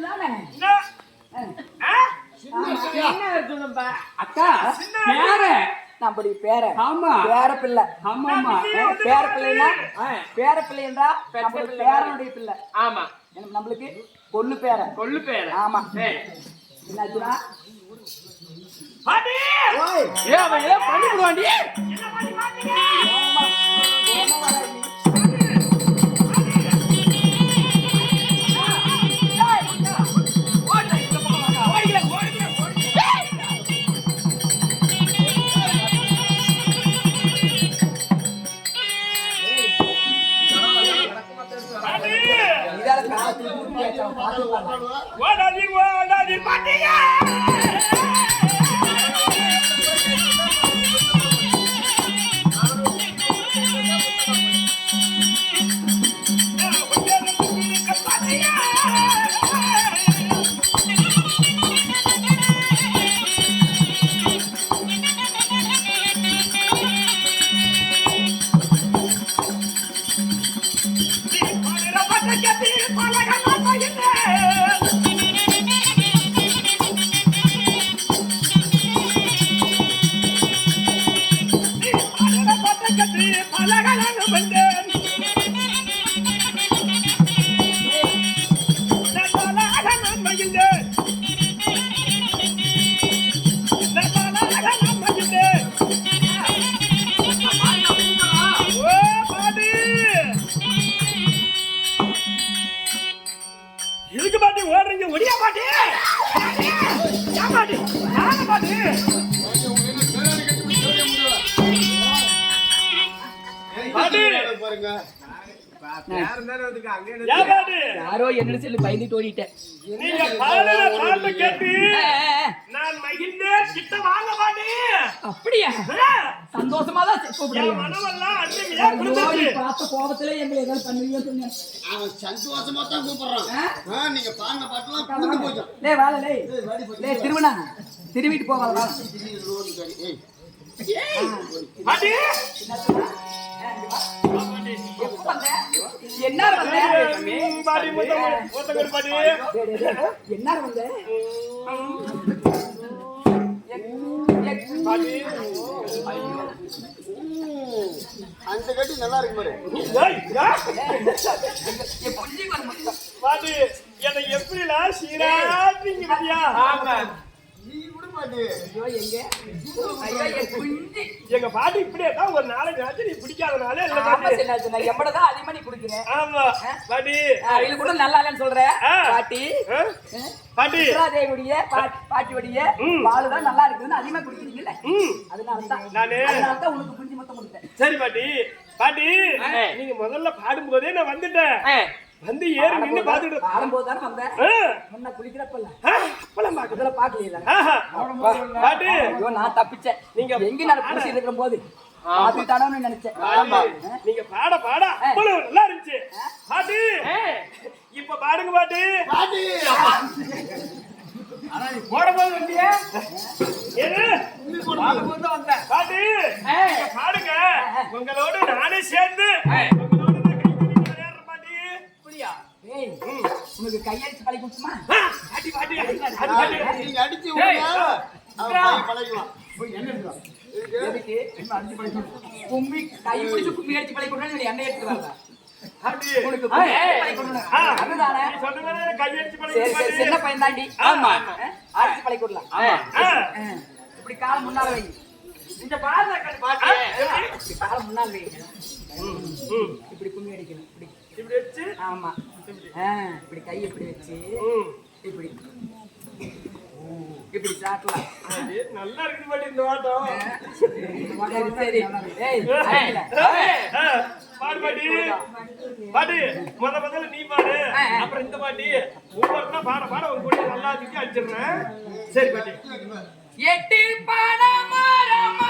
தானே என்ன? இருக்குதுப்பா அக்கா பேர. நம்முடைய பேர. ஆமா. பேர பிள்ளை. ஆமா ஆமா. பேர பிள்ளைன்னா ஆ, பேர பிள்ளை என்றா பெத்த நம்மளுடைய பிள்ளை. பேரனுடைய பிள்ளை. ஆமா. நம்ம- நம்மளுக்கு பொண்ணு பேர. கொள்ளு பேர. ஆமா. ஏய் என்னாச்சுன்னா? பாட்டி! ஓய். ஏ அவன் ஏதோ பண்ணிடுவாண்டி பாத்து ஓடாதீ, ஓடாதீ, பாருங்க. யாரோ என்ன சொல்லி பயந்துட்டு ஓடிட்டேன். அப்படியா? சந்தோஷமா தான் பார்த்த கோபத்துல எங்களை ஏதாவது பண்ணுவீங்க அவன் சந்தோஷமா தான் கூப்பிடுறான். ஆ? ஆ, நீங்க பாருங்க பாட்டுலாம் புரிஞ்சு போச்சு. லே வாழ லே லே திருவண்ணா திரும்பிட்டு போவாங்க என்ன என்ன வந்த? அந்த கட்டி நல்லா இருக்கு பாரு. ஏய், ஏய். பாட்டி என்னை எப்படிலாம் சீராட்டிங்க ஆமா நீ விட மாட்டு ஐயோ எங்க? ஐயோ என் குஞ்சு. எங்க பாட்டி இப்படியே தான் ஒரு நாளைக்கு ஆச்சு நீ பிடிக்காதனால இல்ல ஆமா பாட்டி. சின்ன சின்ன எம்பட அதிகமா நீ குடுக்குறேன். ஆமா பாட்டி. இது கூட நல்லா இல்லைன்னு சொல்ற. ஆ. பாட்டி. ஆ? பாட்டி. தேவியுடைய பாட்டியுடைய ம். பாலுதான் நல்லா இருக்குதுன்னு அதிகமா குடிக்கிறீங்கல்ல? அதனால தான் நானு- அதனால தான் உனக்கு குஞ்சு மொத்தம் கொடுத்தேன். சரி பாட்டி. பாட்டி. நீங்க முதல்ல பாடும்போதே நான் வந்துட்டேன். வந்து ஏறி நின்னு பாத்துட்டு ஆடும்போது தானே வந்தேன் ஆ, முன்ன பாக்குது இதுல பாக்கலையில ஆஹா. பாட்டி. ஐயோ நான் தப்பிச்சேன். நீங்க எங்க நான் குடிச்சு இருக்கிற போது பாத்துட்டானு நினைச்சேன். ஆமா. நீங்க பாட பாட. நல்லா இருந்துச்சு. பாட்டி. இப்ப பாடுங்க பாட்டி. பாட்டி. எது போடும்போது தான் வந்தேன் பாட்டி நீங்க பாடுங்க. உங்களோட நானே சேர்ந்து உனக்கு கையடிச்சு பழகி கொடுத்துமா ஆ, பாட்டி நீங்க அடிச்சு விடுங்க அவன் பையன் பழகுவான் எதுக்கு? இன்னும் அடிச்சு பழகி கொடுத்து. கும்மி கை பிடிச்சு கும்மி அடிச்சு பழகி கொடுக்கணும். அதுதானே? நீ சொன்ன பையன் தாண்டி ஆமா. அடிச்சு பழகி கொடுக்கலாம். இப்படி கால் முன்னால வை. இந்த பாடுற கண்டு பாட்டு. இப்படி கால் முன்னால வை. ம், இப்படி கும்மி அடிக்கணும். இப்படி. இப்படி வச்சு? ஆமா. இப்படி. கை இப்படி வச்சு. இப்படி. இப்படி சாட்டலாம். நல்லா இருக்குது பாட்டி இந்த ஆட்டம் சரி பாடு பாட்டி. பாட்டி முத முதல்ல நீ பாடு. அப்புறம் இந்த பாட்டி. ஒவ்வொருத்தரும் பாட பாட ஒரு கூட நல்லா தூக்கி அடிச்சிடுறேன். சரி பாட்டி. எட்டு பணமரமா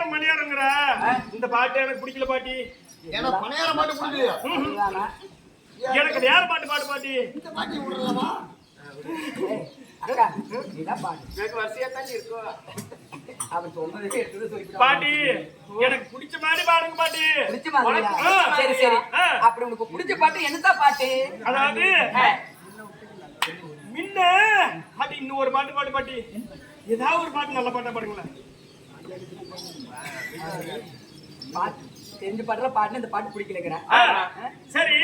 பணியாரம் பணியாரங்கிற இந்த பாட்டு எனக்கு பிடிக்கல பாட்டி. ஏன்னா பணியாரம் பாட்டு பிடிக்கலையா? இதுதானா? எனக்கு வேற பாட்டு பாட்டு பாட்டி. இந்த பாட்டி விடலாமா ஏய், அக்கா நீதான் பாடு. எனக்கு வரிசையா தான் இருக்கும் அவன் சொன்னதே எடுத்து சொல்லிட்டு பாட்டி எனக்கு பிடிச்ச மாதிரி பாடுங்க பாட்டி. சரி சரி. அப்படி உனக்கு பிடிச்ச பாட்டு என்னதான் பாட்டு? அதாவது முன்ன பாட்டி இன்னும் ஒரு பாட்டு பாட்டு பாட்டி. ஏதாவது ஒரு பாட்டு நல்ல பாட்டா பாடுங்களேன். தெரிஞ்ச பாட்டுல பாட்டு இந்த பாட்டு பிடிக்கலங்கிறேன் சரி.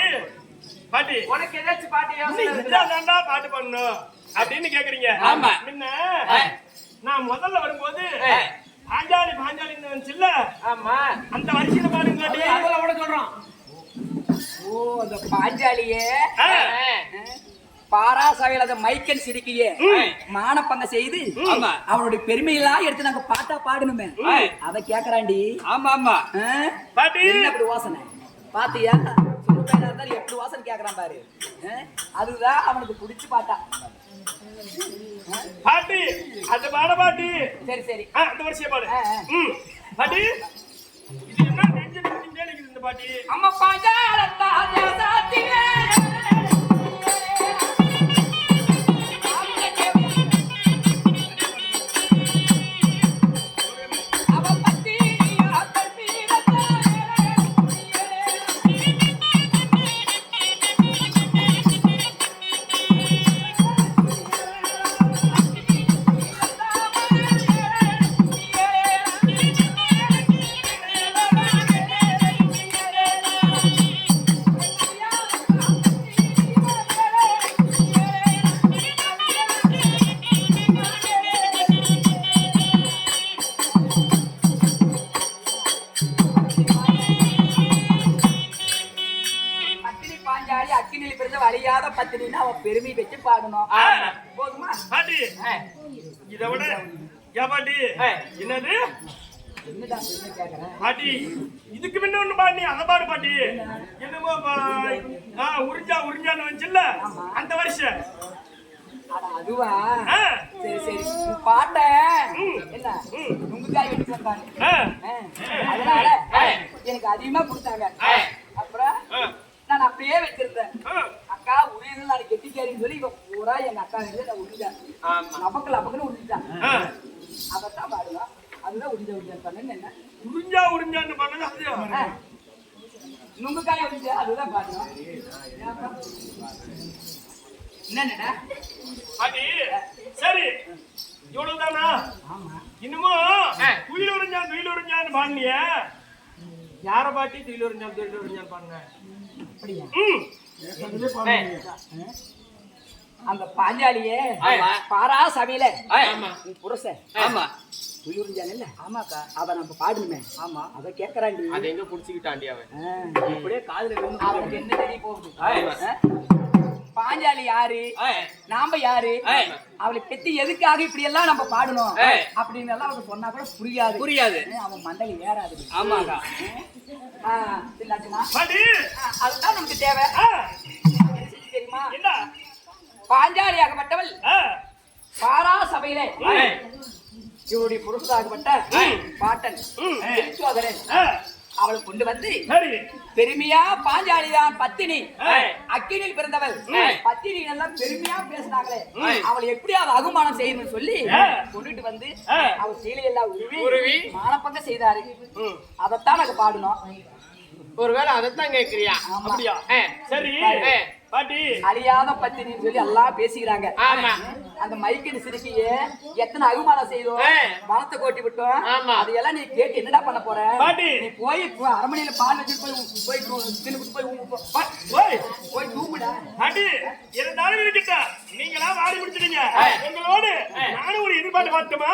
பாட்டி. உனக்கு ஏதாச்சும் பாட்டு பாட்டு பண்ணணும் அப்படின்னு கேக்குறீங்க. ஆமா. முன்ன நான் முதல்ல வரும்போது பாஞ்சாலி பாஞ்சாலின்னு வந்துச்சுல்ல ஆமா. அந்த வரிசையில பாடுங்க அதெல்லாம் கூட சொல்றோம். ஓ அந்த பாஞ்சாலியே. அந்த மைக்கன் சிரிக்கையே. மானப்பங்க செய்து. அவனுடைய பெருமையெல்லாம் எடுத்து நாங்க பாட்டா பாடணுமே. அத கேக்குறாண்டி. ஆமா ஆமா? பாட்டி. அப்படி வாசனை? பாத்தியா? இருந்தாலும் எப்படி வாசனை கேக்குறான் பாரு? அதுதான் அவனுக்கு பிடிச்சு பாட்டா பாட்டி அந்த பாட பாட்டி. சரி சரி. அந்த வரிசையை பாடு. பாட்டி இது என்ன நெஞ்சு இந்த பாட்டி? அம்மா பாஞ்சாலத்தா பெருமை வச்சு பாடணும். போதுமா? பாட்டி. இதை விட ஏன் பாட்டி. என்னது? பாட்டி இதுக்கு முன்ன ஒண்ணு பாடி அந்த பாடு பாட்டி. என்னமோ உறிஞ்சா உறிஞ்சான்னு வந்துச்சுல்ல அந்த வருஷம். அதுவா? சரி சரி. உன் பாட்ட. ம். என்ன. நுங்குக்காய் வெட்டி தந்தாங்க ஆ, அதனால எனக்கு அதிகமா கொடுத்தாங்க. அப்புறம் நான் அப்படியே வச்சிருந்தேன். அக்கா உயிரில் நான் கெட்டிக்காரின்னு சொல்லி இவன் பூரா எங்க அக்கா வந்து நான் உடிஞ்சான் நமக்கு நமக்குன்னு உடிஞ்சான் ஆ. அவத்தான் பாடுவா அதுதான் உடிஞ்ச உடிஞ்சா சொன்னேன்னு என்ன? உறிஞ்சா உறிஞ்சான்னு பண்ணது அது ஆ. நுங்குக்காய் உடிஞ்ச அதுதான் பாடுவான் என்னடா பாட்டி சரி. இவ்வளவுதானா? ஆமா. இன்னமும் துயில் உறிஞ்சான் துயில் உறிஞ்சான்னு பாடினிய யார பாட்டி துயில் உறிஞ்சான் துயில் உறிஞ்சான் பாருங்க. அப்படியா? ம். அந்த பாஞ்சாலியே. பாரா. உன் புருஷன். ஆமா. துளியுறிஞ்சானல்ல ஆமாக்கா. அவ நம்ம பாடணுமே. ஆமா. அத கேக்குறாண்டி அது எங்க புடிச்சுக்கிட்டாண்டி அவன்? ஆ. அப்படியே காதுல அவனுக்கு என்ன தெரிய போகுது? பாஞ்சாலி யாரு? நாம யாரு. அவளை பெத்தி எதுக்காக இப்படி எல்லாம் நம்ம பாடணும். அப்படின்னு எல்லாம் அவனுக்கு சொன்னா கூட புரியாது. புரியாது. அவன் மண்டலி ஏறாது ஆமாக்கா. அதுதான் நமக்கு தேவை. தெரியுமா? பாஞ்சாலியாகப்பட்டவள். பாரா சபையிலே. இவருடைய புருஷனாகப்பட்ட பாட்டன். அவளை கொண்டு வந்து பெருமையா பாஞ்சாலிதான் பத்தினி. அக்கினில் பிறந்தவள். பத்தினி எல்லாம் பெருமையா பேசினாங்களே. அவளை எப்படி அவ அகுமானம் செய்யணும்னு சொல்லி. கொண்டுட்டு வந்து ஏய். அவ சீலையெல்லாம் உருவி. மானப்பங்க செய்தாரு. அதைத்தான் நாங்க பாடணும் ஒருவேளை அதைத்தான் கேக்குறியா. அப்படியா சரி. பாட்டி அழியாத பத்தினின்னு சொல்லி எல்லாம் பேசிக்கிறாங்க ஆமா. அந்த மைக்கேட் சிரிக்கையே எத்தனை அகுமானம் செய்தோம். வளத்தை கோட்டி விட்டோம். அதையெல்லாம் நீ கேட்டு என்னடா பண்ண போற. நீ போய் இப்போ அரமனையில பால் வச்சு போய் போய் து- தின்னுபிட்டு போய் போய் தூங்குடா. பாட்டி இருந்தாலும் இருக்கட்டும். நீங்களா வாடி முடிச்சிட்டீங்க உங்களோடு நானும் ஒரு எதிர்பார்த்து பார்த்துமா?